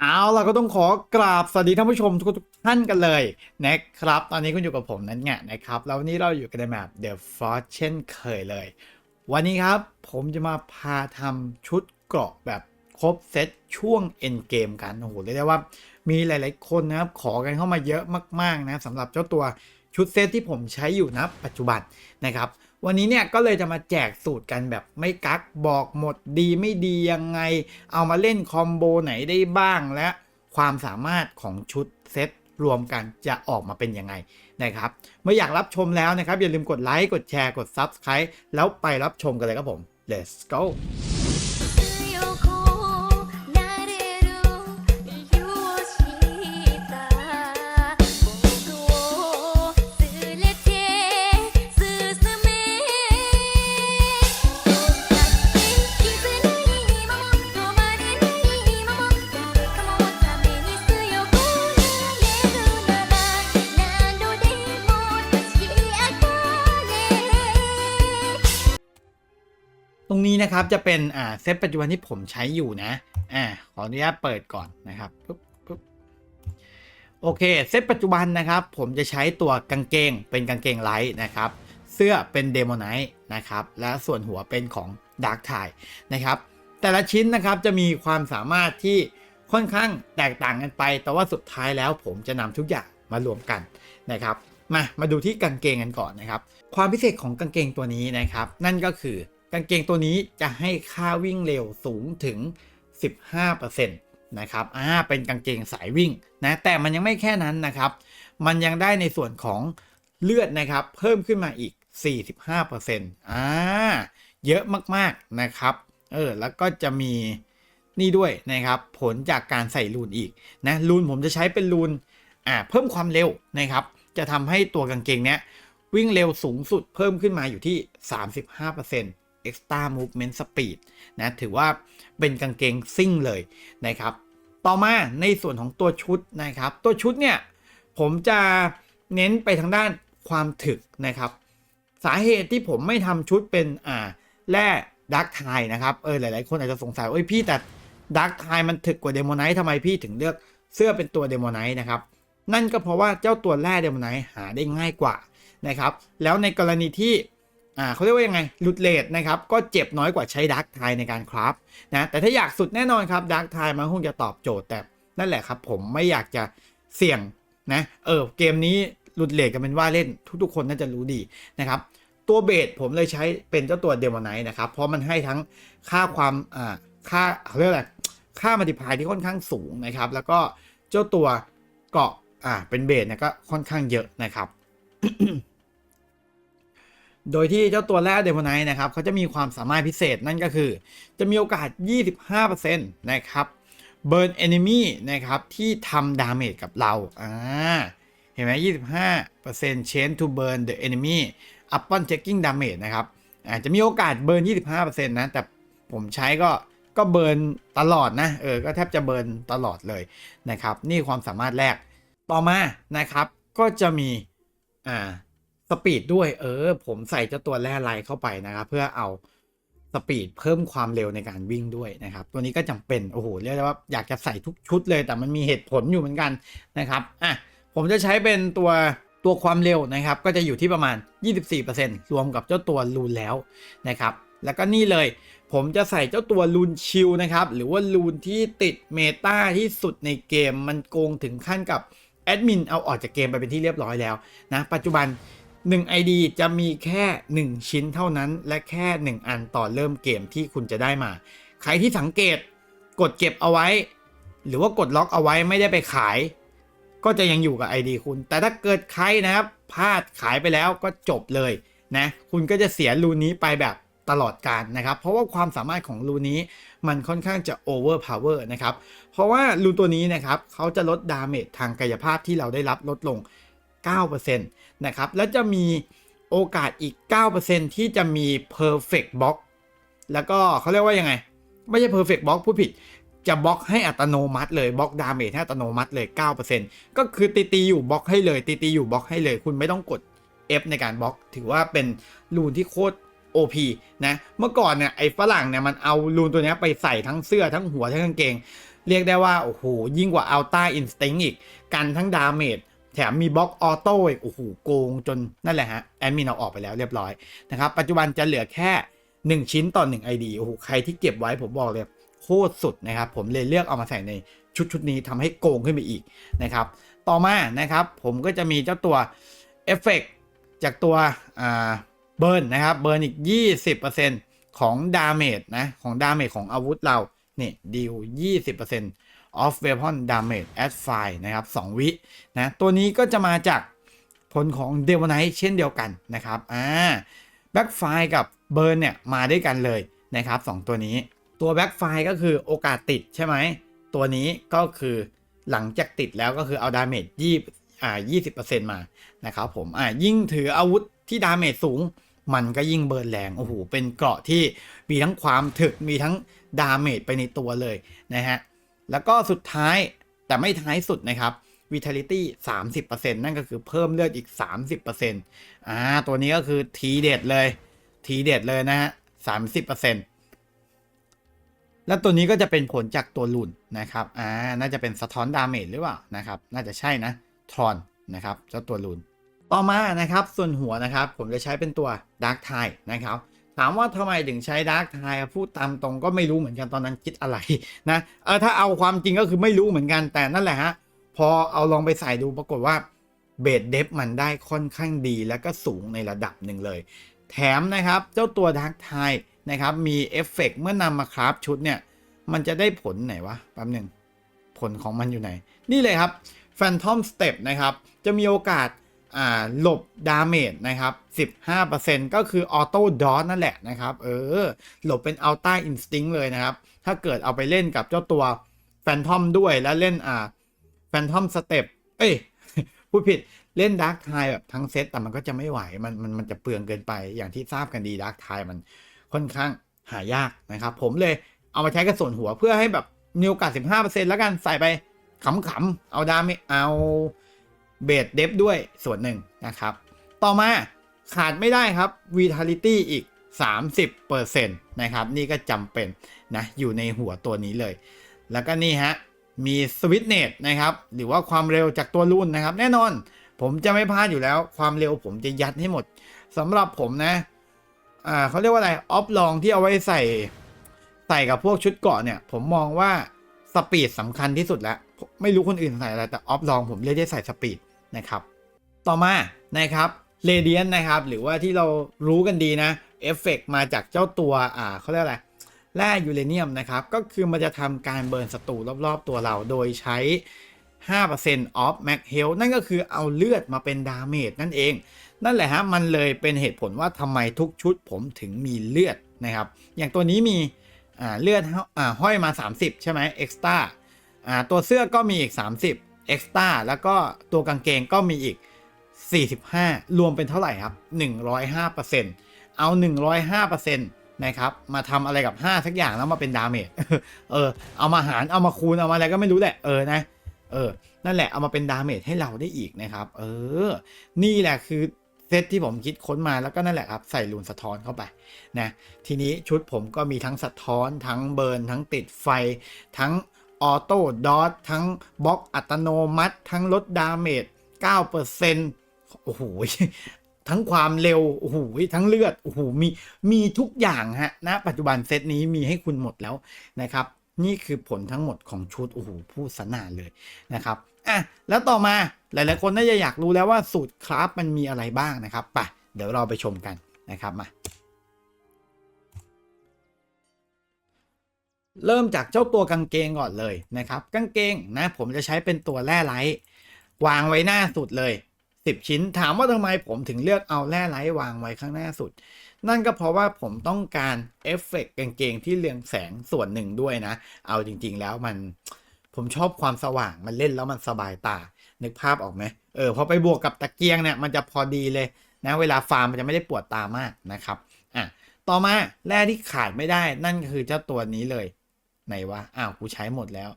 เอาล่ะก็ต้องขอกราบสวัสดีท่านผู้ชมทุกท่านกันเลยนะครับ ตอนนี้คุณอยู่กับผมนั้นไงนะครับ แล้ววันนี้เราอยู่กันในแมป The Force เช่นเคยเลย วันนี้ครับผมจะมาพาทำชุดเกราะแบบครบเซตช่วง End Game กัน โอ้โหเรียกได้ว่ามีหลายๆคนนะครับ ขอกันเข้ามาเยอะมาก ๆ นะสำหรับเจ้าตัวชุดเซตที่ผมใช้อยู่นะปัจจุบันนะครับ วันนี้เนี่ยก็เลยจะมาแจกสูตรกันแบบไม่กักบอกหมดดีไม่ดียังไง เอามาเล่นคอมโบไหนได้บ้างและความสามารถของชุดเซตรวมกันจะออกมาเป็นยังไงนะครับเมื่ออยากรับชมแล้วนะครับ อย่าลืมกดไลค์กดแชร์กด Subscribe แล้วไปรับชมกันเลยครับผม let's go นะครับจะเป็นอ่าเซตปัจจุบันที่ผมใช้อยู่นะอ่าขออนุญาตเปิดก่อนนะครับปุ๊บปุ๊บโอเคเซตปัจจุบันนะครับ ผมจะใช้ตัวกางเกงเป็นกางเกงไลท์นะครับ เสื้อเป็นเดโมไนท์นะครับ และส่วนหัวเป็นของดาร์กไทนะครับ แต่ละชิ้นนะครับจะมีความสามารถที่ค่อนข้างแตกต่างกันไป แต่ว่าสุดท้ายแล้วผมจะนำทุกอย่างมารวมกันนะครับมามาดูที่กางเกงกันก่อนนะครับ ความพิเศษของกางเกงตัวนี้นะครับ นั่นก็คือ กางเกงตัวนี้จะให้ค่าวิ่งเร็วสูงถึง 15%นะครับอ่าเป็นกางเกงสายวิ่งนะแต่มันยังไม่แค่นั้นนะครับ มันยังได้ในส่วนของเลือดนะครับ เพิ่มขึ้นมาอีก 45%อ่าเยอะมากๆนะครับเออแล้วก็จะมีนี่ด้วยนะครับผลจากการใส่รูนอีกนะรูนผมจะใช้เป็นรูนอ่าเพิ่มความเร็วนะครับ จะทำให้ตัวกางเกงเนี้ยวิ่งเร็วสูงสุดเพิ่มขึ้นมาอยู่ที่ 35% extra movement speed นะถือว่าเป็นกางเกงซิ่งเลยนะครับ ต่อมาในส่วนของตัวชุดนะครับ ตัวชุดเนี่ย ผมจะเน้นไปทางด้านความถึกนะครับ สาเหตุที่ผมไม่ทำชุดเป็นอ่าแร่ดักไทนะครับเออหลาย ๆ คนอาจจะสงสัยเอ้ยพี่แต่ดักไทมันถึกกว่าเดโมไนท์ทำไมพี่ถึงเลือกเสื้อเป็นตัวเดโมไนท์นะครับนั่นก็เพราะว่าเจ้าตัวแร่เดโมไนท์หาได้ง่ายกว่านะครับ แล้วในกรณีที่ อ่าเขาเรียกว่ายังไงหลุดเลทนะครับ ก็เจ็บน้อยกว่าใช้ดาร์กไทในการคราฟนะแต่ถ้าอยากสุดแน่นอนครับดาร์กไทมันคงจะตอบโจทย์แต่นั่นแหละครับ ผมไม่อยากจะเสี่ยงนะเออเกมนี้หลุดเลทกันเป็นว่าเล่นทุกๆ คนน่าจะรู้ดีนะครับตัวเบสผมเลยใช้เป็นเจ้าตัวเดโมไนท์นะครับ เพราะมันให้ทั้งค่าความอ่าค่าเขาเรียกอะไรค่ามัลติพายที่ค่อนข้างสูงนะครับ แล้วก็เจ้าตัวเกาะอ่าเป็นเบสเนี่ยก็ค่อนข้างเยอะนะครับ โดยที่เจ้าตัวแรกเดโมไนท์นะครับเขาจะมีความสามารถพิเศษนั่นก็คือ จะมีโอกาส 25%นะครับเบิร์นเอนมี่นะครับที่ทำดาเมจกับเราอ่าเห็นไหม25% change to burn the enemy upon taking damage นะครับอาจจะมีโอกาสเบิร์น25%นะ แต่ผมใช้ก็ก็เบิร์นตลอดนะเออก็แทบจะเบิร์นตลอดเลยนะครับ นี่ความสามารถแรกต่อมานะครับ ก็จะมีอ่า สปีดด้วย เออ ผมใส่เจ้าตัวแร่ไลน์เข้าไปนะครับ เพื่อเอาสปีดเพิ่มความเร็วในการวิ่งด้วยนะครับ ตัวนี้ก็จำเป็น โอ้โห เรียกได้ว่าอยากจะใส่ทุกชุดเลย แต่มันมีเหตุผลอยู่เหมือนกันนะครับ อะ ผมจะใช้เป็นตัวตัวความเร็วนะครับ ก็จะอยู่ที่ประมาณ 24%รวมกับเจ้าตัวลูนแล้วนะครับ แล้วก็นี่เลย ผมจะใส่เจ้าตัวลูนชิลนะครับ หรือว่าลูนที่ติดเมตาที่สุดในเกม มันโกงถึงขั้นกับแอดมินเอาออกจากเกมไปเป็นที่เรียบร้อยแล้วนะ ปัจจุบัน 1 ID จะมีแค่ 1 ชิ้นเท่านั้น และแค่ 1 อันต่อเริ่มเกมที่คุณจะได้มา ใครที่สังเกตกดเก็บเอาไว้ หรือว่ากดล็อกเอาไว้ไม่ได้ไปขาย ก็จะยังอยู่กับ ID คุณ แต่ถ้าเกิดใครนะครับพลาดขายไปแล้วก็จบเลยนะคุณก็จะเสียรูนี้ไปแบบตลอดการนะครับ เพราะว่าความสามารถของรูนี้มันค่อนข้างจะ overpower นะครับ เพราะว่ารูตัวนี้นะครับเขาจะลดดาเมจทางกายภาพที่เราได้รับลดลง 9%นะครับ แล้วจะมีโอกาสอีก 9%ที่จะมี perfect box แล้วก็เขาเรียกว่ายังไง ไม่ใช่ perfect box พูดผิด จะบล็อกให้อัตโนมัติเลยบล็อกดาเมจให้อัตโนมัติเลย 9%ก็คือตีตีๆอยู่บล็อกให้เลยตีตีๆอยู่บล็อกให้เลย คุณไม่ต้องกด F ในการบล็อก ถือว่าเป็นรูนที่โคตร OP นะ เมื่อก่อนเนี่ยไอ้ฝรั่งเนี่ยมันเอารูนตัวนี้ไปใส่ทั้งเสื้อทั้งหัวทั้งกางเกง เรียกได้ว่า โอ้โห ยิ่งกว่าอัลต้าอินสติ้งอีก กันทั้งดาเมจ ถมมีบล็อกออโต้อีกโอ้โหโกงจนนั่นแหละฮะแอดมินเอาออกไปแล้วเรียบร้อยนะครับปัจจุบันจะเหลือแค่ 1 ชิ้นต่อ1 ID โอ้โหใครที่เก็บไว้ผมบอกเลยโคตรสุดนะครับผมเลยเลือกเอามาใส่ในชุดชุดนี้ทำให้โกงขึ้นไปอีกนะครับต่อมานะครับผมก็จะมีเจ้าตัวเอฟเฟกจากตัวเบิร์นนะครับเบิร์นอีก 20%ของดาเมจนะของดาเมจของอาวุธเรานี่ดีล20% of weapon damage at fire นะครับ 2 วินะตัวนี้ก็จะมาจากผลของ d e v o n i t เช่นเดียวกันนะครับอ่า backfire กับ burn เนี่ยมาด้วยกันเลยนะครับ 2 ตัวนี้ตัว backfire ก็คือโอกาสติดใช่ไหมตัวนี้ก็คือหลังจากติดแล้วก็คือเอาดาเมจยี่อ่ายี่สิบเปอร์เซ็นต์มานะครับผมอ่ายิ่งถืออาวุธที่ดาเมจสูง มันก็ยิ่งเบิร์นแรงโอ้โหเป็นเกราะที่มีทั้งความถึกมีทั้งดาเมจไปในตัวเลยนะฮะ แล้วก็สุดท้ายแต่ไม่ท้ายสุดนะครับ Vitality 30%นั่นก็คือเพิ่มเลือดอีก 30%อ่าตัวนี้ก็คือทีเด็ดเลย ทีเด็ดเลยนะฮะ30%แล้วตัวนี้ก็จะเป็นผลจากตัวลุนนะครับ อ่า น่าจะเป็นสะท้อนดาเมจหรือเปล่านะครับ น่าจะใช่นะ ทรอนนะครับ เจ้าตัวลุน ต่อมานะครับ ส่วนหัวนะครับ ผมจะใช้เป็นตัวดาร์กไทนะครับ ถามว่าทำไมถึงใช้ดาร์กไทพูดตามตรงก็ไม่รู้เหมือนกันตอนนั้นคิดอะไรนะเออถ้าเอาความจริงก็คือไม่รู้เหมือนกันแต่นั่นแหละฮะ พอเอาลองไปใส่ดูปรากฏว่าเบสเดฟมันได้ค่อนข้างดีแล้วก็สูงในระดับหนึ่งเลย แถมนะครับเจ้าตัวดาร์กไทนะครับมีเอฟเฟกเมื่อนำมาคราฟชุดเนี่ยมันจะได้ผลไหนวะแป๊บหนึ่งผลของมันอยู่ไหน นี่เลยครับ Phantom Step นะครับ จะมีโอกาส หลบดาเมจนะครับ 15%ก็คือออโต้ดอ e นั่นแหละนะครับ เออ หลบเป็น Ultra Instinct เลยนะครับ ถ้าเกิดเอาไปเล่นกับเจ้าตัว Phantom ด้วยแล้วเล่นอ่า Phantom Step เอ้ย พูดผิดเล่น Dark Tide แบบทั้งเซตแต่มันก็จะไม่ไหว มันมันมันจะเปลืองเกินไปอย่างที่ทราบกันดี Dark Tide มันค่อนข้างหายากนะครับ ผมเลยเอามาใช้กับส่วนหัวเพื่อให้แบบมีโอกาส 15%แล้วกันใส่ไปขำๆเอาดาเมจเอา เบสเดฟด้วยส่วนหนึ่งนะครับ ต่อมาขาดไม่ได้ครับ Vitality อีก 30%นะครับ นี่ก็จำเป็นนะอยู่ในหัวตัวนี้เลย แล้วก็นี่ฮะ มีสวิตเนตนะครับ หรือว่าความเร็วจากตัวรุ่นนะครับ แน่นอนผมจะไม่พลาดอยู่แล้ว ความเร็วผมจะยัดให้หมดสำหรับผมนะอ่าเขาเรียกว่าอะไรออฟลองที่เอาไว้ใส่ใส่กับพวกชุดเกาะเนี่ย ผมมองว่าสปีดสำคัญที่สุดแล้ว ไม่รู้คนอื่นใส่อะไรแต่ออฟลองผมเลือกได้ใส่สปีด นะครับ ต่อมานะครับเรเดียนนะครับหรือว่าที่เรารู้กันดีนะเอฟเฟกมาจากเจ้าตัวอ่าเขาเรียกอะไรแร่ยูเรเนียมนะครับ ก็คือมันจะทำการเบิร์นศัตรูรอบๆตัวเราโดยใช้ 5% of max health นั่นก็คือเอาเลือดมาเป็นดาเมจนั่นเอง นั่นแหละฮะ มันเลยเป็นเหตุผลว่าทำไมทุกชุดผมถึงมีเลือดนะครับ อย่างตัวนี้มีเลือดอห้อยมา 30 ใช่ไหม extra อ่าตัวเสื้อก็มีอีก 30 extra แล้วก็ตัวกางเกงก็มีอีก 45 รวมเป็นเท่าไหร่ครับ 105%เอา 105%นะครับ มาทำอะไรกับ 5 สักอย่างแล้วมาเป็นดาเมจ เออ เอามาหาร เอามาคูณ เอามาอะไรก็ไม่รู้แหละ เออ นะ เออ นั่นแหละ เอามาเป็นดาเมจให้เราได้อีกนะครับ เออ นี่แหละคือเซตที่ผมคิดค้นมาแล้วก็นั่นแหละครับ ใส่ลูนสะท้อนเข้าไปนะ ทีนี้ชุดผมก็มีทั้งสะท้อน ทั้งเบิร์น ทั้งติดไฟ ทั้ง ออโต้ดอททั้งบล็อกอัตโนมัติ ทั้งลดดาเมจ9%โอ้โหทั้งความเร็วโอ้โหทั้งเลือดโอ้โหมีมีทุกอย่างฮะณปัจจุบันเซตนี้มีให้คุณหมดแล้วนะครับ นี่คือผลทั้งหมดของชุดโอ้โหพูดสนานเลยนะครับอะแล้วต่อมาหลาย ๆ คนน่าจะอยากรู้แล้วว่าสูตรคราฟมันมีอะไรบ้างนะครับไปเดี๋ยวเราไปชมกันนะครับมา เริ่มจากเจ้าตัวกางเกงก่อนเลยนะครับ กางเกงนะผมจะใช้เป็นตัวแร่ไลท์วางไว้หน้าสุดเลย 10 ชิ้นถามว่าทำไมผมถึงเลือกเอาแร่ไลท์วางไว้ข้างหน้าสุด นั่นก็เพราะว่าผมต้องการเอฟเฟกต์กางเกงที่เรืองแสงส่วนหนึ่งด้วยนะ เอาจริงๆแล้วมันผมชอบความสว่างมันเล่นแล้วมันสบายตา นึกภาพออกไหมเออพอไปบวกกับตะเกียงเนี่ยมันจะพอดีเลยนะเวลาฟาร์มมันจะไม่ได้ปวดตามากนะครับอะต่อมาแร่ที่ขาดไม่ได้นั่นคือเจ้าตัวนี้เลย ไหนวะ อ้าว กูใช้หมดแล้ว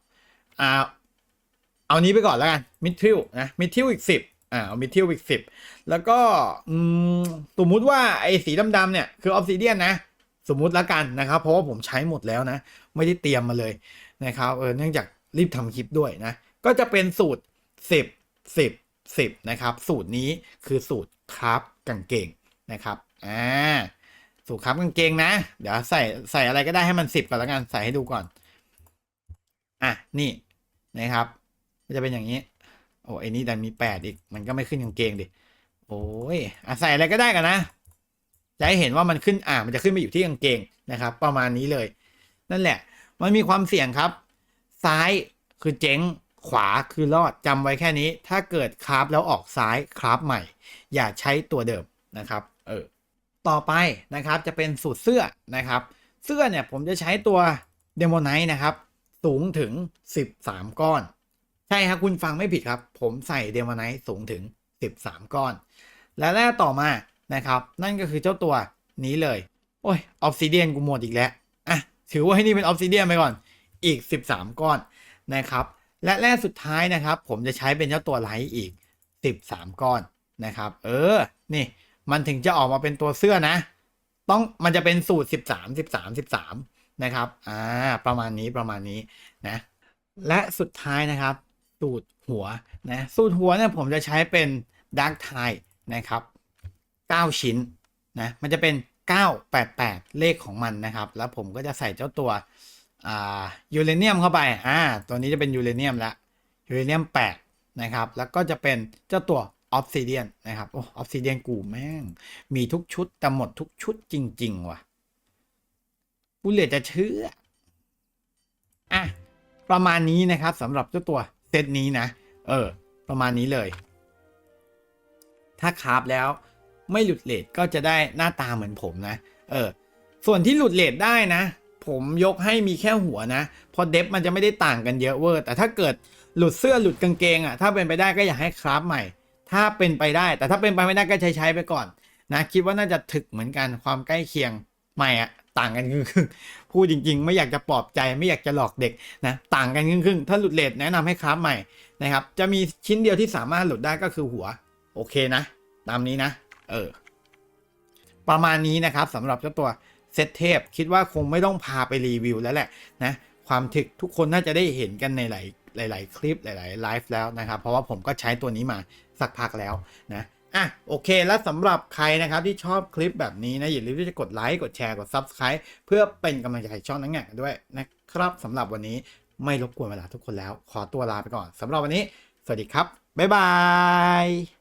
อ่า เอานี้ไปก่อนแล้วกัน มิทิลนะ มิทิลอีกสิบอ่า เอามิทิลอีกสิบแล้วก็อืมสมมุติว่าไอ้สีดำๆเนี่ย คือออฟซิเดียนนะ สมมุติแล้วกันนะครับ เพราะว่าผมใช้หมดแล้วนะ ไม่ได้เตรียมมาเลยนะครับ เออ เนื่องจากรีบทำคลิปด้วยนะ ก็จะเป็นสูตร 10 10 10นะครับ สูตรนี้คือสูตรคราฟกางเกงนะครับ อ่า สูตรคราฟกางเกงนะ เดี๋ยวใส่ใส่อะไรก็ได้ให้มัน 10ก่อนแล้วกัน ใส่ให้ดูก่อน อะนี่นะครับมันจะเป็นอย่างนี้ โอ้ไอ้นี่ดันมี8อีก มันก็ไม่ขึ้นกางเกงดิโอ้ยอะใส่อะไรก็ได้กันนะจะให้เห็นว่ามันขึ้นอ่ามันจะขึ้นไปอยู่ที่กางเกงนะครับ ประมาณนี้เลย นั่นแหละ มันมีความเสี่ยงครับ ซ้ายคือเจ๊งขวาคือรอดจำไว้แค่นี้ ถ้าเกิดคราฟแล้วออกซ้ายคราฟใหม่ อย่าใช้ตัวเดิมนะครับเออต่อไปนะครับจะเป็นสูตรเสื้อนะครับ เสื้อเนี่ยผมจะใช้ตัวเดโมไนท์นะครับ สูงถึง 13 ก้อน ใช่ครับคุณฟังไม่ผิดครับ ผมใส่เดโมไนท์สูงถึง 13 ก้อน และแรกต่อมานะครับ นั่นก็คือเจ้าตัวนี้เลย โอ้ยออฟซิเดียนกูหมดอีกแล้วอะถือว่าให้นี่เป็นออฟซิเดียนไปก่อนอีก 13 ก้อนนะครับ และแร่สุดท้ายนะครับ ผมจะใช้เป็นเจ้าตัวไลท์อีก 13 ก้อนนะครับ เออ นี่มันถึงจะออกมาเป็นตัวเสื้อนะ ต้องมันจะเป็นสูตร 13 13 13 นะครับ อ่า ประมาณนี้ประมาณนี้นะ และสุดท้ายนะครับ สูตรหัวนะ สูตรหัวเนี่ยผมจะใช้เป็นดักไทนะครับ 9 ชิ้นนะ มันจะเป็น 988 เลขของมันนะครับ แล้วผมก็จะใส่เจ้าตัวอ่ายูเรเนียมเข้าไป อ่า ตัวนี้จะเป็นยูเรเนียมละยูเรเนียม 8 นะครับ แล้วก็จะเป็นเจ้าตัวออฟซิเดียนนะครับ โอ้ออฟซิเดียนกูแม่ง มีทุกชุดแต่หมดทุกชุดจริง ๆ ว่ะ กูเหลือจะเชื่อ อะ ประมาณนี้นะครับสำหรับเจ้าตัวเซตนี้นะ เออ ประมาณนี้เลย ถ้าคราฟแล้วไม่หลุดเลทก็จะได้หน้าตาเหมือนผมนะ เออ ส่วนที่หลุดเลทได้นะ ผมยกให้มีแค่หัวนะพราะเดฟมันจะไม่ได้ต่างกันเยอะเวอร์ แต่ถ้าเกิดหลุดเสื้อหลุดกางเกงอะ ถ้าเป็นไปได้ก็อยากให้คราฟใหม่ ถ้าเป็นไปได้ แต่ถ้าเป็นไปไม่ได้ก็ใช้ใช้ไปก่อนนะ คิดว่าน่าจะถึกเหมือนกันความใกล้เคียงไม่อะ ต่างกันครึ่งๆพูดจริง ๆ ไม่อยากจะปลอบใจไม่อยากจะหลอกเด็กนะต่างกันครึ่งๆถ้าหลุดเลทแนะนำให้คราฟใหม่นะครับจะมีชิ้นเดียวที่สามารถหลุดได้ก็คือหัว โอเคนะ ตามนี้นะ เออ ประมาณนี้นะครับสำหรับเจ้าตัวเซตเทพคิดว่าคงไม่ต้องพาไปรีวิวแล้วแหละนะความถึกทุกคนน่าจะได้เห็นกันในหลายหลาย ๆ คลิปหลาย ๆ ไลฟ์แล้วนะครับ เพราะว่าผมก็ใช้ตัวนี้มาสักพักแล้วนะ อะโอเคแล้วสำหรับใครนะครับที่ชอบคลิปแบบนี้นะอย่าลืมที่จะกดไลค์กดแชร์กด Subscribe เพื่อเป็นกำลังใจให้ช่องนังแงะด้วยนะครับสำหรับวันนี้ไม่รบกวนเวลาทุกคนแล้ว ขอตัวลาไปก่อนสำหรับวันนี้ สวัสดีครับ บ๊ายบาย